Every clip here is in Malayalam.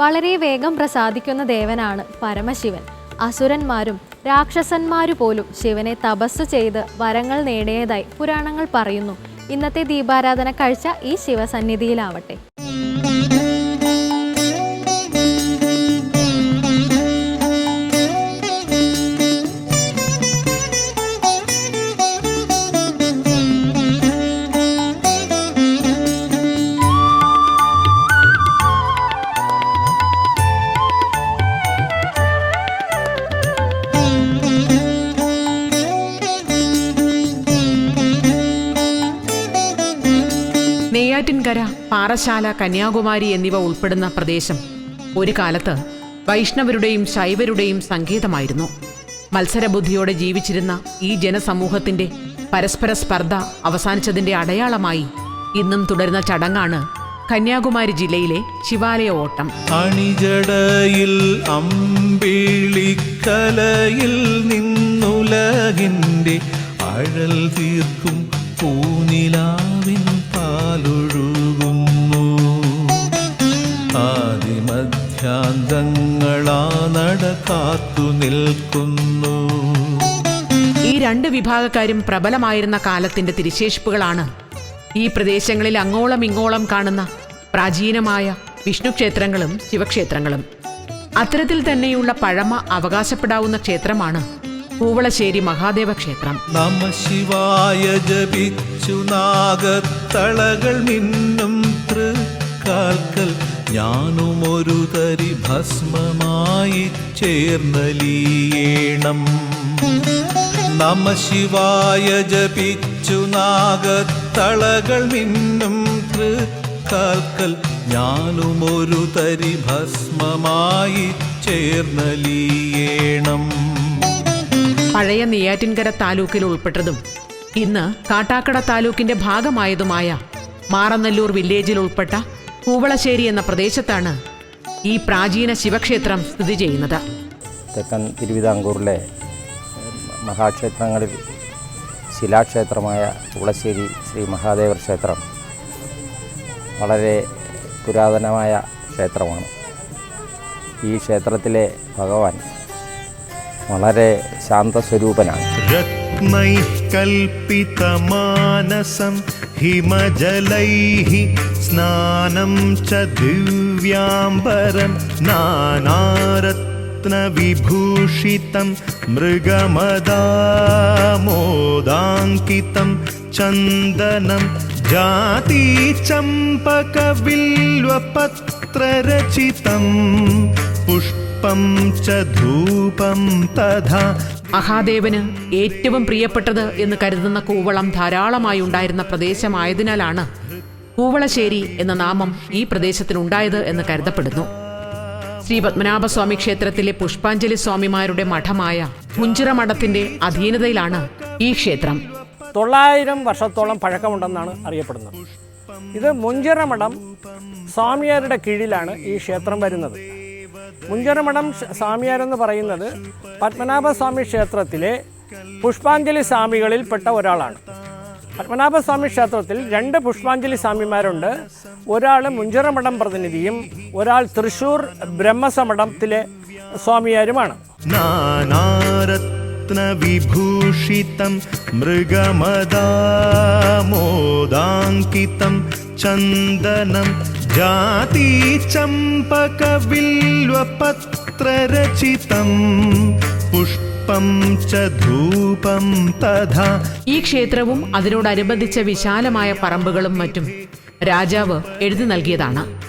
വളരെ വേഗം പ്രസാദിക്കുന്ന ദേവനാണ് പരമശിവൻ. അസുരന്മാരും രാക്ഷസന്മാരു പോലും ശിവനെ തപസ് ചെയ്ത് വരങ്ങൾ നേടിയതായി പുരാണങ്ങൾ പറയുന്നു. ഇന്നത്തെ ദീപാരാധന കാഴ്ച ഈ ശിവസന്നിധിയിലാവട്ടെ. നെയ്യാറ്റിൻകര പാറശാല കന്യാകുമാരി എന്നിവ ഉൾപ്പെടുന്ന പ്രദേശം ഒരു കാലത്ത് വൈഷ്ണവരുടെയും ശൈവരുടെയും സങ്കേതമായിരുന്നു. മത്സരബുദ്ധിയോടെ ജീവിച്ചിരുന്ന ഈ ജനസമൂഹത്തിന്റെ പരസ്പര സ്പർദ്ധ അവസാനിച്ചതിന്റെ അടയാളമായി ഇന്നും തുടരുന്ന ചടങ്ങാണ് കന്യാകുമാരി ജില്ലയിലെ ശിവാലയ ഓട്ടം. അണിജടയിൽ അമ്പിളിക്കലയിൽ നിന്നുലകിന്റെ അഴൽ തീർക്കും പൂനിലാവിൻ ആദിമധ്യാന്തങ്ങളാ നടക്കാത്തു നിൽക്കുന്നു. ഈ രണ്ട് വിഭാഗക്കാരും പ്രബലമായിരുന്ന കാലത്തിന്റെ തിരിശേഷിപ്പുകളാണ് ഈ പ്രദേശങ്ങളിൽ അങ്ങോളം ഇങ്ങോളം കാണുന്ന പ്രാചീനമായ വിഷ്ണു ക്ഷേത്രങ്ങളും ശിവക്ഷേത്രങ്ങളും. അത്തരത്തിൽ തന്നെയുള്ള പഴമ അവകാശപ്പെടാവുന്ന ക്ഷേത്രമാണ് പൂവളശ്ശേരി മഹാദേവ ക്ഷേത്രം. നമ ശിവായ ജപിച്ചു നാഗത്തളകൾ മിന്നും തൃക്കാൽക്കൽ ഞാനും ഒരു തരി ഭസ്മമായി ചേർന്നലിയേണം. നമ ശിവായ ജപിച്ചു നാഗത്തളകൾ മിന്നും തൃക്കാൽക്കൽ ഞാനും ഒരു തരി ഭസ്മമായി ചേർന്നലിയേണം. പഴയ നെയ്യാറ്റിൻകര താലൂക്കിൽ ഉൾപ്പെട്ടതും ഇന്ന് കാട്ടാക്കട താലൂക്കിന്റെ ഭാഗമായതുമായ മാറനല്ലൂർ വില്ലേജിൽ ഉൾപ്പെട്ട കൂവളശ്ശേരി എന്ന പ്രദേശത്താണ് ഈ പ്രാചീന ശിവക്ഷേത്രം സ്ഥിതി ചെയ്യുന്നത്. തെക്കൻ തിരുവിതാംകൂറിലെ മഹാക്ഷേത്രങ്ങളിൽ ശിലാക്ഷേത്രമായ കുളശ്ശേരി ശ്രീ മഹാദേവർ ക്ഷേത്രം വളരെ പുരാതനമായ ക്ഷേത്രമാണ്. ഈ ക്ഷേത്രത്തിലെ ഭഗവാൻ വളരെ ശാന്തസ്വരൂപനാണ്. രത്നൈ കൽപ്പിതമാനസം ഹിമജലൈ स्नानं च दिव्याम्बरं नानारत्नविभूषितं मृगमदामोदाङ्कितं चन्दनं जातीचम्पकबिल्वपत्ररचितं पुष्पं च धूपं तथा മഹാദേവന് ഏറ്റവും പ്രിയപ്പെട്ടത് എന്ന് കരുതുന്ന കൂവളം ധാരാളമായി ഉണ്ടായിരുന്ന പ്രദേശമായതിനാലാണ് കൂവളശ്ശേരി എന്ന നാമം ഈ പ്രദേശത്തിനുണ്ടായത് എന്ന് കരുതപ്പെടുന്നു. ശ്രീ പത്മനാഭസ്വാമി ക്ഷേത്രത്തിലെ പുഷ്പാഞ്ജലി സ്വാമിമാരുടെ മഠമായ മുഞ്ചിറ മഠത്തിന്റെ അധീനതയിലാണ് ഈ ക്ഷേത്രം. തൊള്ളായിരം വർഷത്തോളം പഴക്കമുണ്ടെന്നാണ് അറിയപ്പെടുന്നത്. ഇത് മുഞ്ചിറമഠം സ്വാമിയാരുടെ കീഴിലാണ് ഈ ക്ഷേത്രം വരുന്നത്. മുഞ്ചിറമഠം മഠം സ്വാമിയാരെന്ന് പറയുന്നത് പത്മനാഭസ്വാമി ക്ഷേത്രത്തിലെ പുഷ്പാഞ്ജലി സ്വാമികളിൽപ്പെട്ട ഒരാളാണ്. പത്മനാഭസ്വാമി ക്ഷേത്രത്തിൽ രണ്ട് പുഷ്പാഞ്ജലി സ്വാമിമാരുണ്ട്. ഒരാൾ മുഞ്ചിറ മഠം പ്രതിനിധിയും ഒരാൾ തൃശൂർ ബ്രഹ്മസമഠത്തിലെ സ്വാമിയാരുമാണ്. വിഭൂഷിതം മൃഗമദാമോദാങ്കിതം ചന്ദനം ജാതി ചമ്പക വില്വപത്രരചിതം പുഷ്പ ഈ ക്ഷേത്രവും അതിനോടനുബന്ധിച്ച വിശാലമായ പറമ്പുകളും മറ്റും രാജാവ് എഴുതി നൽകിയതാണ്.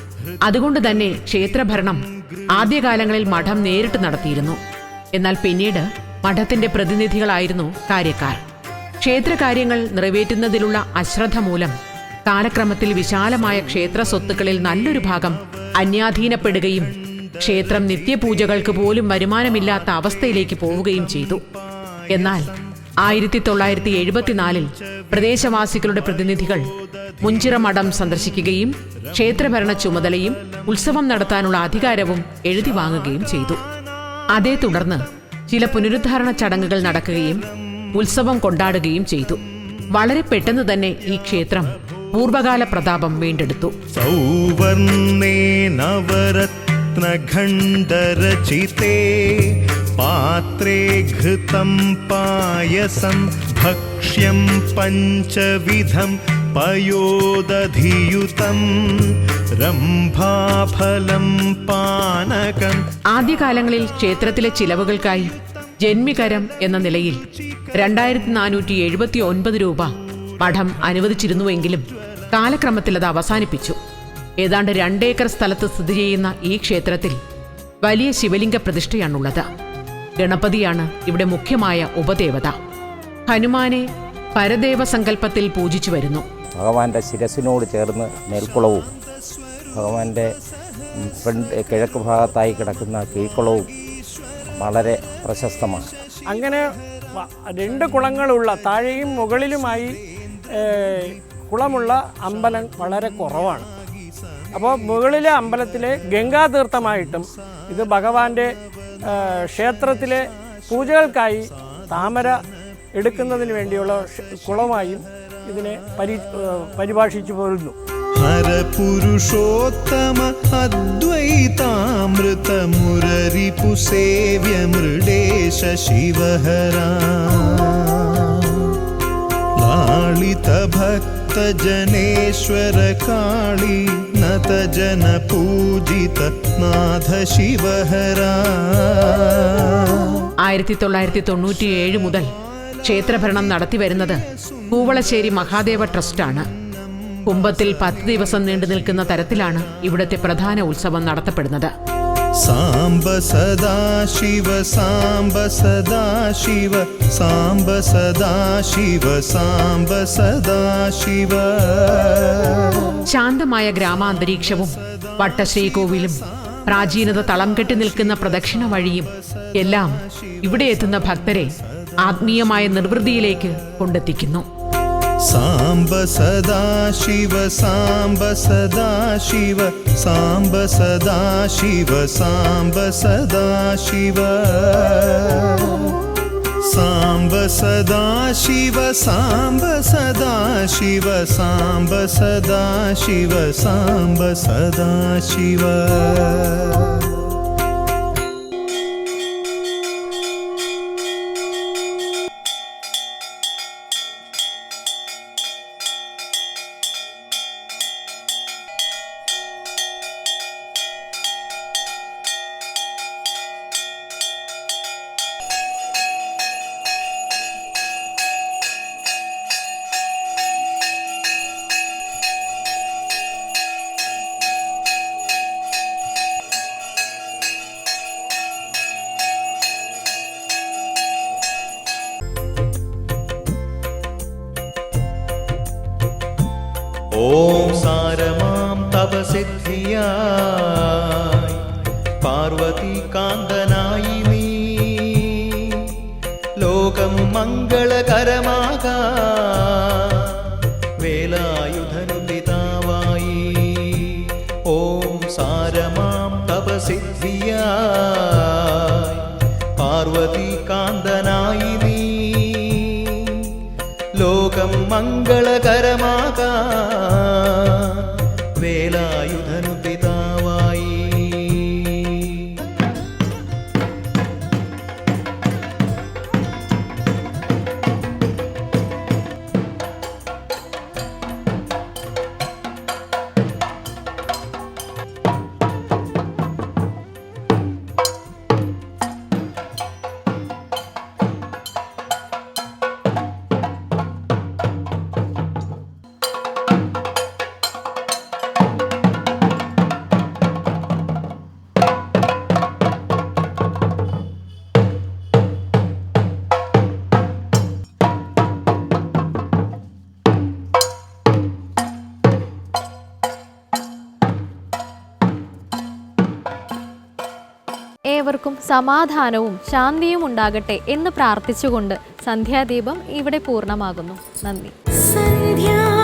അതുകൊണ്ട് തന്നെ ക്ഷേത്രഭരണം ആദ്യകാലങ്ങളിൽ മഠം നേരിട്ട് നടത്തിയിരുന്നു. എന്നാൽ പിന്നീട് മഠത്തിന്റെ പ്രതിനിധികളായിരുന്നു കാര്യക്കാർ. ക്ഷേത്രകാര്യങ്ങൾ നിറവേറ്റുന്നതിലുള്ള അശ്രദ്ധ മൂലം കാലക്രമത്തിൽ വിശാലമായ ക്ഷേത്ര സ്വത്തുക്കളിൽ നല്ലൊരു ഭാഗം അന്യാധീനപ്പെടുകയും ക്ഷേത്രം നിത്യപൂജകൾക്ക് പോലും വരുമാനമില്ലാത്ത അവസ്ഥയിലേക്ക് പോവുകയും ചെയ്തു. എന്നാൽ ആയിരത്തി തൊള്ളായിരത്തി എഴുപത്തിനാലിൽ പ്രദേശവാസികളുടെ പ്രതിനിധികൾ മുഞ്ചിറ മഠം സന്ദർശിക്കുകയും ക്ഷേത്രഭരണ ചുമതലയും ഉത്സവം നടത്താനുള്ള അധികാരവും എഴുതി വാങ്ങുകയും ചെയ്തു. അതേ തുടർന്ന് ചില പുനരുദ്ധാരണ ചടങ്ങുകൾ നടക്കുകയും ഉത്സവം കൊണ്ടാടുകയും ചെയ്തു. വളരെ പെട്ടെന്ന് തന്നെ ഈ ക്ഷേത്രം പൂർവകാല പ്രതാപം വീണ്ടെടുത്തു. സൗവർണേ നവരത്നൈ रत्नखण्डरचिते पात्रे घृतं पायसं भक्ष्यं पञ्चविधं पयोदधियुतं रम्भाफलं पानकम् ആദ്യകാലങ്ങളിൽ ക്ഷേത്രത്തിലെ ചിലവുകൾക്കായി ജന്മികരം എന്ന നിലയിൽ രണ്ടായിരത്തി നാനൂറ്റി എഴുപത്തി ഒൻപത് രൂപ മഠം അനുവദിച്ചിരുന്നുവെങ്കിലും കാലക്രമത്തിൽ അത് അവസാനിപ്പിച്ചു ഏതാണ്ട് രണ്ടേക്കർ സ്ഥലത്ത് സ്ഥിതി ചെയ്യുന്ന ഈ ക്ഷേത്രത്തിൽ വലിയ ശിവലിംഗ പ്രതിഷ്ഠയാണുള്ളത്. ഗണപതിയാണ് ഇവിടെ മുഖ്യമായ ഉപദേവത. ഹനുമാനെ പരദേവ സങ്കല്പത്തിൽ പൂജിച്ചു വരുന്നു. ഭഗവാന്റെ ശിരസിനോട് ചേർന്ന് മേൽക്കുളവും ഭഗവാന്റെ ഫ്രണ്ട് കിഴക്ക് ഭാഗത്തായി കിടക്കുന്ന കീഴ്ക്കുളവും വളരെ പ്രശസ്തമാണ്. അങ്ങനെ വ- രണ്ട് കുളങ്ങളുള്ള താഴെയും മുകളിലുമായി ഏഹ്, കുളമുള്ള അമ്പലം വളരെ കുറവാണ്. അപ്പോൾ മുകളിലെ അമ്പലത്തിലെ ഗംഗാതീർത്ഥമായിട്ടും ഇത് ഭഗവാന്റെ ക്ഷേത്രത്തിലെ പൂജകൾക്കായി താമര എടുക്കുന്നതിന് വേണ്ടിയുള്ള കുളമായും ഇതിനെ പരി പരിഭാഷിച്ചു പോരുന്നു. ഹരപുരുഷോത്തമ അദ്വൈതാമൃത മുരരിപു സേവ്യ മൃഡേശ ശിവഹരാ लालितभक्तजनेश्वर काळी नतजनपूजित नाथ शिवहरा ആയിരത്തി തൊള്ളായിരത്തി തൊണ്ണൂറ്റിയേഴ് മുതൽ ക്ഷേത്രഭരണം നടത്തിവരുന്നത് കൂവളശ്ശേരി മഹാദേവ ട്രസ്റ്റാണ് കുംഭത്തിൽ പത്ത് ദിവസം നീണ്ടു നിൽക്കുന്ന തരത്തിലാണ് ഇവിടുത്തെ പ്രധാന ഉത്സവം നടത്തപ്പെടുന്നത് സാംബ സദാശിവ സാംബ സദാശിവ സാംബ സദാശിവ സാംബ സദാശിവ. ശാന്തമായ ഗ്രാമാന്തരീക്ഷവും വട്ടശ്രീകോവിലും പ്രാചീനത തളം കെട്ടി നിൽക്കുന്ന പ്രദക്ഷിണ വഴിയും എല്ലാം ഇവിടെ എത്തുന്ന ഭക്തരെ ആത്മീയമായ നിർവൃതിയിലേക്ക് കൊണ്ടെത്തിക്കുന്നു. സാംബ സദാശിവ സാംബ സദാശിവ साम्ब सदा शिव साम्ब सदा शिव। साम्ब सदा शिव साम्ब सदा शिव साम्ब सदा शिव साम्ब सदा शिव പാപസിദ്ധിയായി പാർവതി കാന്തനായി നീ. ലോകം മംഗളകരമാകാ. വേലായുധനു പിതാവായി. ഓം സാരമാം തപസിദ്ധിയായി. പാർവതി കാന്തന ഏവർക്കും സമാധാനവും ശാന്തിയും ഉണ്ടാകട്ടെ എന്ന് പ്രാർത്ഥിച്ചുകൊണ്ട് സന്ധ്യാദീപം ഇവിടെ പൂർണമാകുന്നു. നന്ദി. സന്ധ്യാ